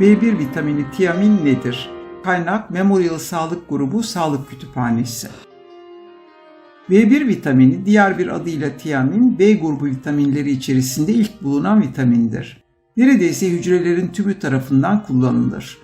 B1 vitamini tiamin nedir? Kaynak Memorial Sağlık Grubu Sağlık Kütüphanesi. B1 vitamini diğer bir adıyla tiamin, B grubu vitaminleri içerisinde ilk bulunan vitamindir. Neredeyse hücrelerin tümü tarafından kullanılır.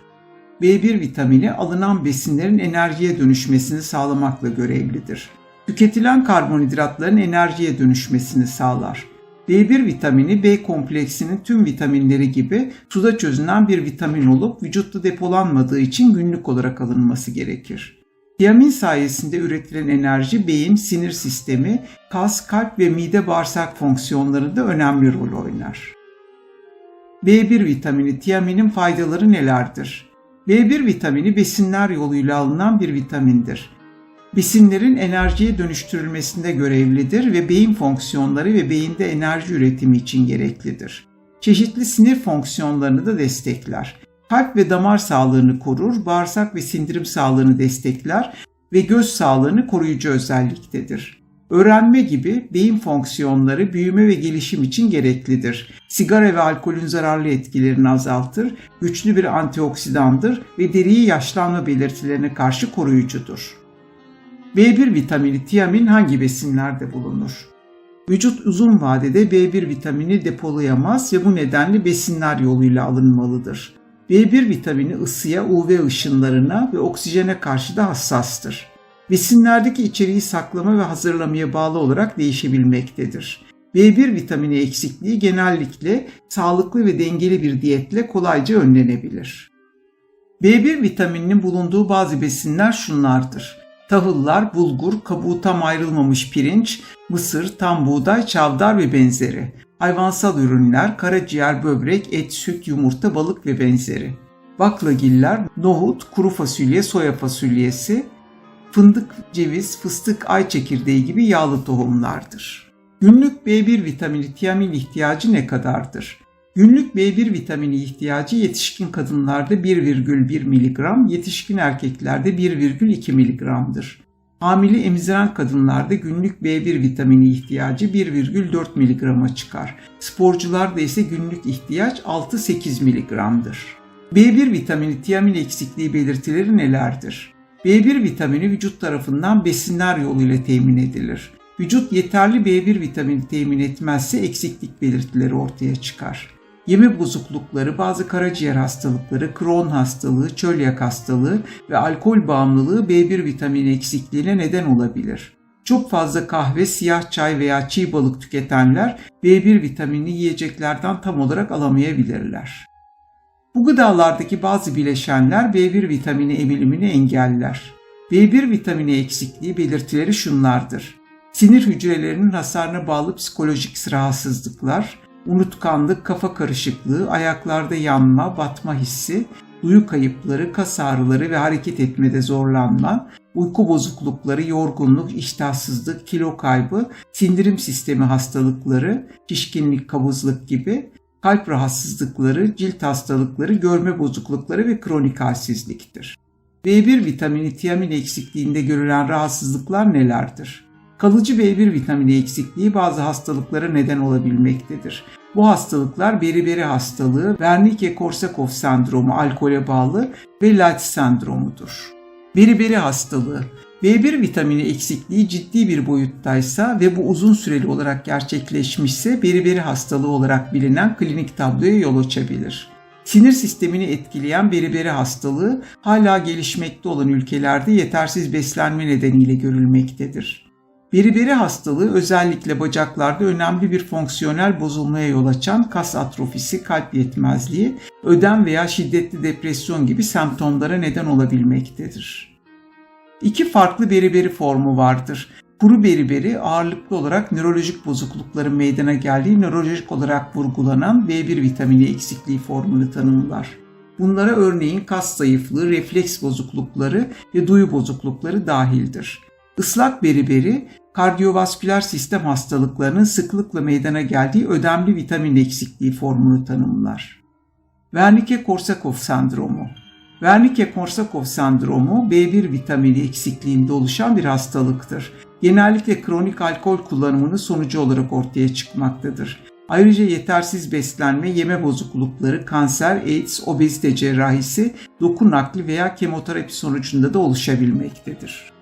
B1 vitamini alınan besinlerin enerjiye dönüşmesini sağlamakla görevlidir. Tüketilen karbonhidratların enerjiye dönüşmesini sağlar. B1 vitamini B kompleksinin tüm vitaminleri gibi suda çözünen bir vitamin olup vücutta depolanmadığı için günlük olarak alınması gerekir. Tiamin sayesinde üretilen enerji beyin, sinir sistemi, kas, kalp ve mide bağırsak fonksiyonlarında önemli rol oynar. B1 vitamini tiaminin faydaları nelerdir? B1 vitamini besinler yoluyla alınan bir vitamindir. Besinlerin enerjiye dönüştürülmesinde görevlidir ve beyin fonksiyonları ve beyinde enerji üretimi için gereklidir. Çeşitli sinir fonksiyonlarını da destekler. Kalp ve damar sağlığını korur, bağırsak ve sindirim sağlığını destekler ve göz sağlığını koruyucu özelliktedir. Öğrenme gibi beyin fonksiyonları büyüme ve gelişim için gereklidir. Sigara ve alkolün zararlı etkilerini azaltır, güçlü bir antioksidandır ve deriyi yaşlanma belirtilerine karşı koruyucudur. B1 vitamini tiamin hangi besinlerde bulunur? Vücut uzun vadede B1 vitamini depolayamaz ve bu nedenle besinler yoluyla alınmalıdır. B1 vitamini ısıya, UV ışınlarına ve oksijene karşı da hassastır. Besinlerdeki içeriği saklama ve hazırlamaya bağlı olarak değişebilmektedir. B1 vitamini eksikliği genellikle sağlıklı ve dengeli bir diyetle kolayca önlenebilir. B1 vitamininin bulunduğu bazı besinler şunlardır tahıllar, bulgur, kabuğu tam ayrılmamış pirinç, mısır, tam buğday, çavdar ve benzeri. Hayvansal ürünler, karaciğer, böbrek, et, süt, yumurta, balık ve benzeri. Baklagiller, nohut, kuru fasulye, soya fasulyesi, fındık, ceviz, fıstık, ay çekirdeği gibi yağlı tohumlardır. Günlük B1 vitamini tiamin ihtiyacı ne kadardır? Günlük B1 vitamini ihtiyacı yetişkin kadınlarda 1,1 mg, yetişkin erkeklerde 1,2 mg'dır. Hamile emziren kadınlarda günlük B1 vitamini ihtiyacı 1,4 mg'a çıkar. Sporcularda ise günlük ihtiyaç 6-8 mg'dır. B1 vitamini tiamin eksikliği belirtileri nelerdir? B1 vitamini vücut tarafından besinler yoluyla temin edilir. Vücut yeterli B1 vitamini temin etmezse eksiklik belirtileri ortaya çıkar. Yeme bozuklukları, bazı karaciğer hastalıkları, Crohn hastalığı, çölyak hastalığı ve alkol bağımlılığı B1 vitamini eksikliğine neden olabilir. Çok fazla kahve, siyah çay veya çiğ balık tüketenler B1 vitamini yiyeceklerden tam olarak alamayabilirler. Bu gıdalardaki bazı bileşenler B1 vitamini emilimini engeller. B1 vitamini eksikliği belirtileri şunlardır. Sinir hücrelerinin hasarına bağlı psikolojik rahatsızlıklar, unutkanlık, kafa karışıklığı, ayaklarda yanma, batma hissi, duyu kayıpları, kas ağrıları ve hareket etmede zorlanma, uyku bozuklukları, yorgunluk, iştahsızlık, kilo kaybı, sindirim sistemi hastalıkları, şişkinlik, kabızlık gibi, kalp rahatsızlıkları, cilt hastalıkları, görme bozuklukları ve kronik halsizliktir. B1 vitamini tiamin eksikliğinde görülen rahatsızlıklar nelerdir? Kalıcı B1 vitamini eksikliği bazı hastalıklara neden olabilmektedir. Bu hastalıklar beriberi hastalığı, Wernicke-Korsakoff sendromu alkole bağlı ve Light sendromudur. Beriberi hastalığı B1 vitamini eksikliği ciddi bir boyuttaysa ve bu uzun süreli olarak gerçekleşmişse beriberi hastalığı olarak bilinen klinik tabloya yol açabilir. Sinir sistemini etkileyen beriberi hastalığı hala gelişmekte olan ülkelerde yetersiz beslenme nedeniyle görülmektedir. Beriberi hastalığı özellikle bacaklarda önemli bir fonksiyonel bozulmaya yol açan kas atrofisi, kalp yetmezliği, ödem veya şiddetli depresyon gibi semptomlara neden olabilmektedir. İki farklı beriberi formu vardır. Kuru beriberi ağırlıklı olarak nörolojik bozuklukların meydana geldiği nörolojik olarak vurgulanan B1 vitamini eksikliği formunu tanımlar. Bunlara örneğin kas zayıflığı, refleks bozuklukları ve duyu bozuklukları dahildir. Islak beriberi kardiyovasküler sistem hastalıklarının sıklıkla meydana geldiği ödemli vitamin eksikliği formunu tanımlar. Wernicke-Korsakoff sendromu Wernicke-Korsakoff sendromu B1 vitamini eksikliğinde oluşan bir hastalıktır. Genellikle kronik alkol kullanımının sonucu olarak ortaya çıkmaktadır. Ayrıca yetersiz beslenme, yeme bozuklukları, kanser, AIDS, obezite cerrahisi, doku nakli veya kemoterapi sonucunda da oluşabilmektedir.